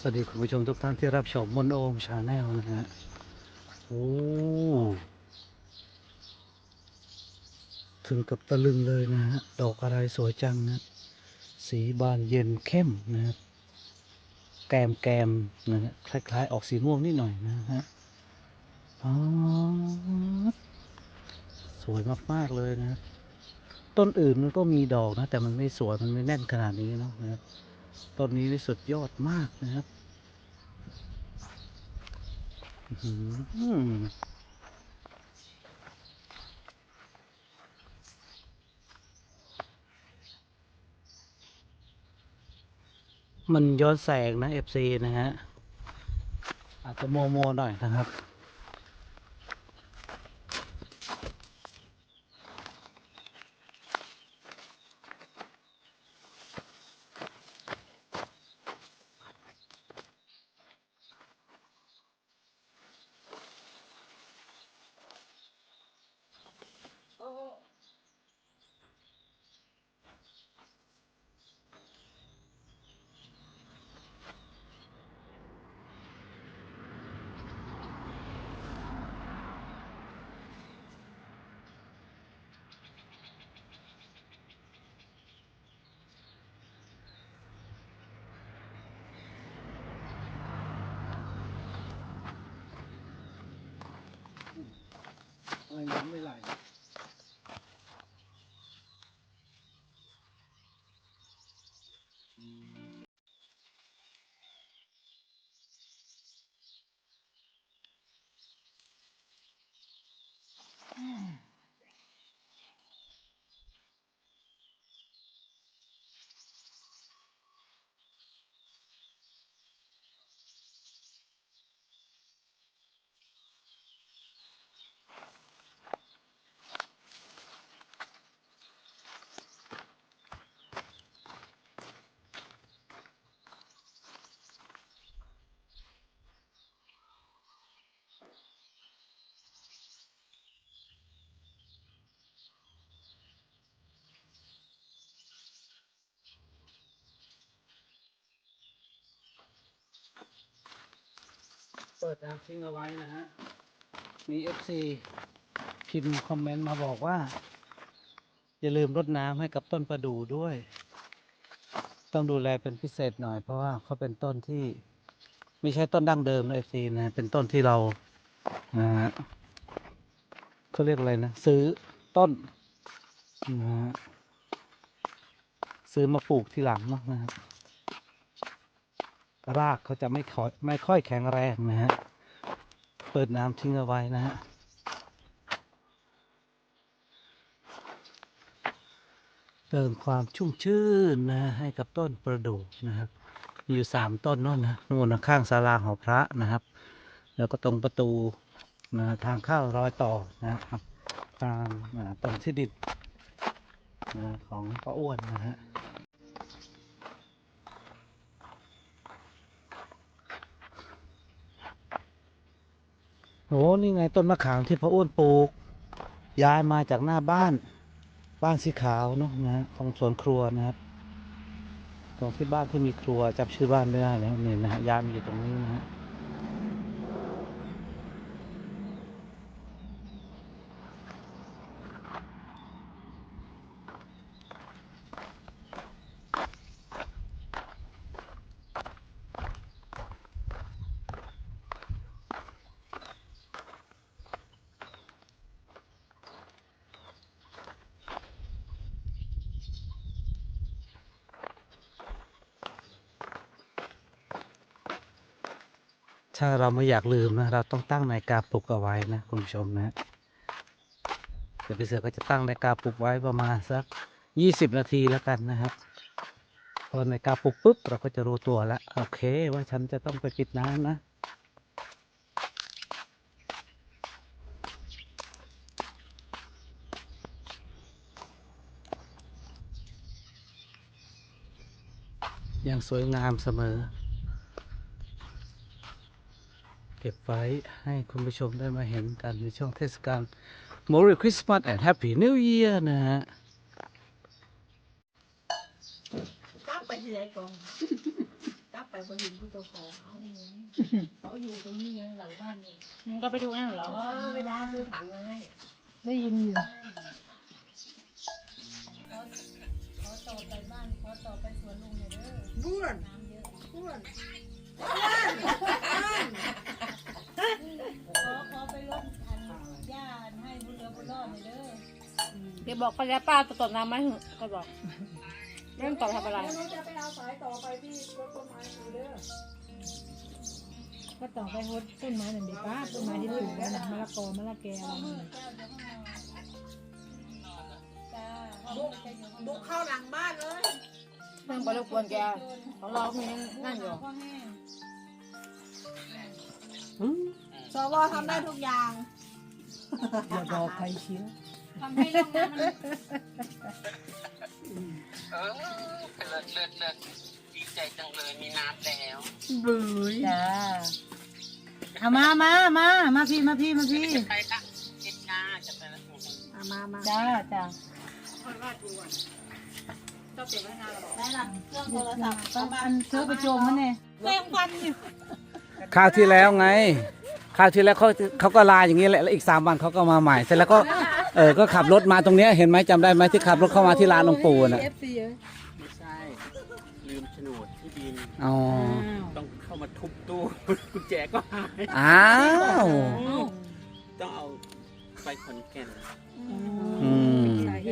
สวัสดีคุณผู้ชมทุกท่านที่รับชมมนโอมชาแนลนะฮะ โอ้ ถึงกับตะลึงเลยนะฮะ ดอกอะไรสวยจังนะ สีบานเย็นเข้มนะครับ แกมแกมนะฮะคล้ายๆ ออกสีม่วงนิดหน่อยนะฮะสวยมากๆเลยนะ ต้นอื่นมันก็มีดอกนะ แต่มันไม่สวย มันไม่แน่นขนาดนี้เนาะนะครับ ต้นนี้นี่สุดยอดมากนะครับมันย้อนแสงนะ FC นะฮะ อาจจะโมโมหน่อยนะครับ ไรน้ำไม่ไหล ปิดน้ำทิ้งเอาไว้นะฮะ มี FC พิมพ์คอมเมนต์มาบอกว่า อย่าลืมรดน้ำให้กับต้นประดู่ด้วย ต้องดูแลเป็นพิเศษหน่อย เพราะว่าเขาเป็นต้นที่ ไม่ใช่ต้นดั้งเดิมนะ FC นะ เป็นต้นที่เรานะฮะเขาเรียกอะไรนะ ซื้อต้นนะฮะซื้อมาปลูกทีหลังเนาะนะครับ รากเขาจะไม่ค่อยไม่ค่อยแข็งแรงนะฮะ เปิดน้ำทิ้งเอาไว้นะฮะเติมความชุ่มชื่นนะให้กับต้นประดู่นะครับ มีอยู่สามต้นนั่นนะนู่นข้างศาลาหอพระนะครับ แล้วก็ตรงประตูนะทางเข้ารอยต่อนะครับทางตรงที่ดินนะของป้าอ้วนนะฮะ โอ้นี่ไงต้นมะขามที่พ่ออ้วนปลูก ย้ายมาจากหน้าบ้าน บ้านสีขาวเนาะนะตรงสวนครัวนะครับตรงที่บ้านที่มีครัวจำชื่อบ้านไม่ได้แล้วนี่นะฮะย้ายมาอยู่ตรงนี้นะฮะ ถ้าเราไม่อยากลืมนะเราต้องตั้งนาฬิกาปลุกเอาไว้นะคุณผู้ชมนะเดี๋ยวพี่เสือก็จะตั้งนาฬิกาปลุกไว้ประมาณสักยี่สิบนาทีแล้วกันนะครับพอนาฬิกาปลุกปุ๊บเราก็จะรู้ตัวแล้วโอเค ว่าฉันจะต้องไปปิดน้ำนะอย่างสวยงามเสมอ เก็บไว้ให้คุณผู้ชมได้มาเห็นกันในช่วงเทศกาล Merry Christmas and Happy New Year นะฮะกลับไปที่ไหนก่อนกลับไปแต่พอเห็นผู้เจ้าของเขาเขาอยู่ตรงนี้ไงหลังบ้านนี่มึงก็ไปดูนั่นเหรอเออเวลาซื้อถังไงได้ยินอยู่ขอต่อไปบ้านขอต่อไปสวนลุงหน่อยเด้อบ้วนน้ำเยอะบ้วน ขอขอไปรดอันหญ้าให้บุญเรือบุญรอดหน่อยเด้อเดี๋ยวบอกป้าแล้วป้าจะตดน้ำไหมก็บอกเริ่มตอบทำอะไรแล้วเราจะไปเอาสายต่อไปที่รถต้นไม้ดูเด้อก็ต่อไปฮดต้นไม้หนึ่งเดียวป้าต้นไม้ที่ปลูกไว้นะมะละกอมะละแกอะไรมืนั่อนน่ะเจ้าเดี๋ยวเขามาจ้าพ่อบุกจะอยู่ข้างนบุอกกเข้าหลังบ้านเลยเริ่มไปรบกวนแกของเรามีนั่นอยู่ พ่อแห้ง สวทำได้ทุกอย่างอย่าบอกใครเชียวทำให้โรงน้ำมันเออเลิศเลิศเลิศดีใจจังเลยมีน้ำแล้วบุยจ้าเอามามามามาพี่มาพี่มาพี่จะไปละเจ็ดงาจะไปละมามามาจ้าจ้าได้ละเครื่องโทรศัพท์ต้องอันเธอไปโจมมันเนี่ยแรงฟันอยู่คราวที่แล้วไง คราวที่แล้วเขาเขาก็ลาอย่างนี้แหละแล้วอีกสามวันเขาก็มาใหม่เสร็จแล้วก็เออก็ขับรถมาตรงเนี้ยเห็นไหมจำได้ไหมที่ขับรถเข้ามาที่ร้านหลวงปู่น่ะเอฟซีเอ้ยไม่ใช่ ลืมโฉนดที่ดิน อ๋อต้องเข้ามาทุบตู้ กุญแจก็หายอ้าวต้องเอาไปขอนแก่น อืมสาเห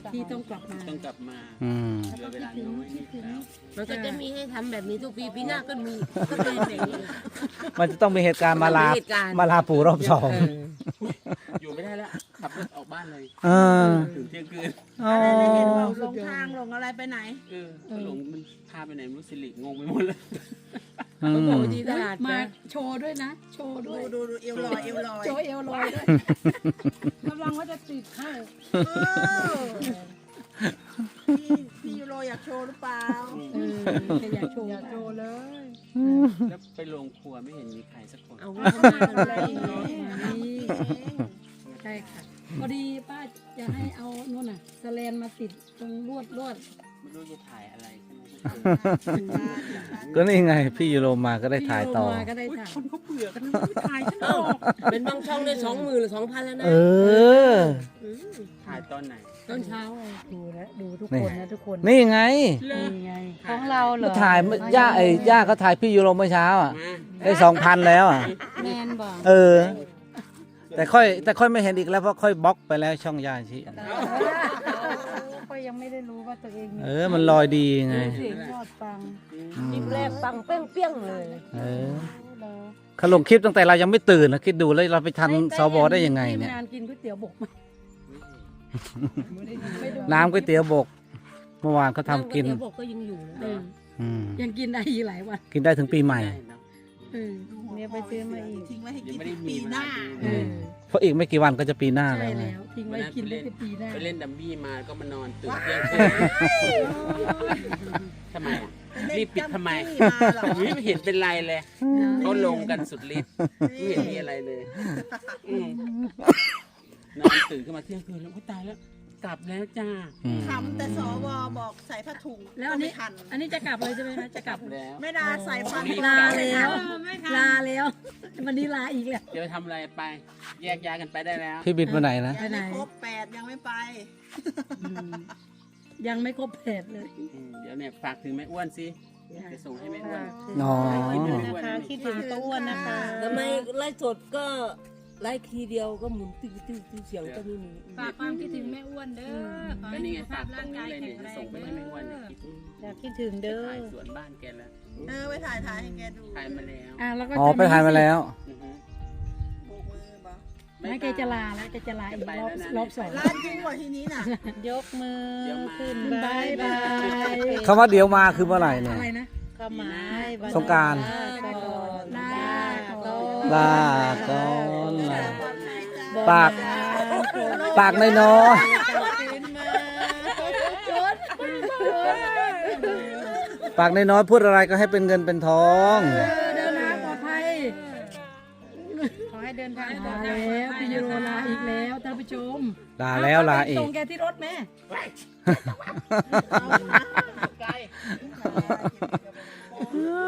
ตุที่ต้องกลับมาต้องกลับมาอืมเหลือเวลาน้อยนิดแล้วมันก็จะมีให้ทำแบบนี้ทุกปีปีหน้าก็มีก็เป็นแบบนี้ มันจะต้องมีเหตุการณ์มาลาเหตุการณ์ มาลาปู่รอบสองอยู่ไม่ได้แล้วขับรถออกบ้านเลยเออถึงเที่ยงคืนอ๋อเห็นบอกลงทางลงอะไรไปไหน เออก็หลงมันพาไปไหนไม่รู้สิริงงไปหมดเลย อืมที่ตลาดมาโชว์ด้วยนะ โชว์ดูด้วย ดูดูเอวลอยเอวลอยโชว์เอวลอยด้วยกำลังว่าจะติดให้เออพี่พี่ยูโรอยากโชว์หรือเปล่าเออแค่อยากโชว์อยากโชว์เลย แล้วไปโรงครัวไม่เห็นมีใครสักคน เอาไว้ทำงานอะไรนี่ใช่ค่ะ พอดีป้าจะให้เอานู่นน่ะสแลนมาติดตรงลวดลวดไม่รู้จะถ่ายอะไรใช่ไหม ก็นี่ไง พี่ยูโรมาก็ได้ถ่ายต่อที่เรมาก็ได้ถ่ายคนเขาเบื่อกันนะไม่ถ่ายฉันหรอกเป็นบางช่องได้สองหมื่นหรือสองพันแล้วนะเออ ถ่ายตอนไหน ตอนเช้าไงดูแล้วดูทุกนี่คนนะทุกคนนี่ไง นี่ไงของเราเหรอถ่ายย่าไอ้ย่าเขาถ่ายพี่ยูโรเมื่อเช้าอะมาได้สองพันแล้วอะ แมนบอก เออ แต่ค่อยแต่ค่อยไม่เห็นอีกแล้วเพราะค่อยบล็อกไปแล้วช่องย่าชีก็ยัง ไม่ได้รู้ว่าตัวเองมีเออ มันลอยดีไงเสียงยอดฟังอืมคลิปแรกปังเปี้ยงๆเลยเออเหรอเขาลงคลิปตั้งแต่เรายังไม่ตื่นนะคิดดูแล้วเราไปทันสวได้ยังไงเนี่ย ทีมงานกินก๋วยเตี๋ยวบกมาไม่ดูน้ำก๋วยเตี๋ยวบก เมื่อวานเขาทำกิน เดี๋ยวบอกก็ยังอยู่นะเอออืมยังกินได้อีกหลายวัน กินได้ถึงปีใหม่ได้เนอะเออ เนี่ยไปซื้อมาอีก ทิ้งไว้ให้ยักิงนไม่ได้มีปีหน้าเออเพราะอีกไม่กี่วันก็จะปีหน้าใช่แล้วไงแล้วทิ้งไว้กินได้แค่ปีหน้าไปเล่นดัมบี้มาก็มานอนตื่นเที่ยงคืนทำไมอะรีบปิดทำไมเล่นจับจี้มาเหรอไม่เห็นเป็นไรเลยเขาลงกันสุดฤทธิ์ไม่เห็นมีอะไรเลยอืมนอนตื่นขึ้นมาเที่ยงคืนแล้วโอ๊ยตายแล้ว กลับแล้วจ้า อืมทำแต่สวบอกใส่ผ้าถุงแล้วอันนี้ ก็ไม่ทันอันนี้จะกลับเลยใช่ไหมคะจะกกลัลับบแล้วไม่ได้ใส่ฟันรีบลาแล้ว ลาแล้ว วันนี้ลาอีกแล้วจะไปทำอะไรไป แยกย้ายกันไปได้แล้ว พี่บินไปไหนนะ ยังไม่ครบแปดยังไม่ไป อืมยังไม่ครบแผดเลย อืมเดี๋ยวเนี่ยฝากถึงแม่อ้วนสิจะส่งให้แม่อ้วนอ๋อนะคะคิดถึงตัวอ้วนนะคะ ทำไมไลฟ์สดก็ ไลฟ์ทีเดียวก็หมุนติ้วติ้วติ้วเสียงก็ไม่มีฝากความคิดถึงแม่อ้วนเด้อขอก็ให้นี่สุไงขภาฝากพตรร่างงนี้กายเลยแข็เนี่ยงจะแรส่งงไปเด้ให้แม่อ้วนเนี่ยอคิดอยากคิดถึงเด้อถ่ายสวนบ้านแกแล้วเออไปถ่ายถ่ายให้แกดูถ่ายมาแล้วอะแล้วก็อ๋อไปถ่ายมาแล้วอือฮึโบกมือบอกไม่แกจะลาแล้วแกจะลาอีกรอบรอบสองร้านจริงกว่าทีนี้น่ะยกมือเดี๋ยวมาขึ้นบายบายคำว่าเดี๋ยวมาคือเมื่อไหร่เนี่ยอะไรนะขมายวันสงกรานต์ลาก่อนลาลาก่ก่ออน ปากลาปากน้อยขึ้นมาๆปากน้อยๆพูดอะไรก็ให้เป็นเงินเป็นทองเออเดินทางปลอดภัยขอให้เดินทางปลอลาดภัยแล้วพี่ยูโรลาอีกแล้วท่านผู้ชมลาแล้วลาอีส่กงแกที่รถแม่ไกลปคลิปหน้า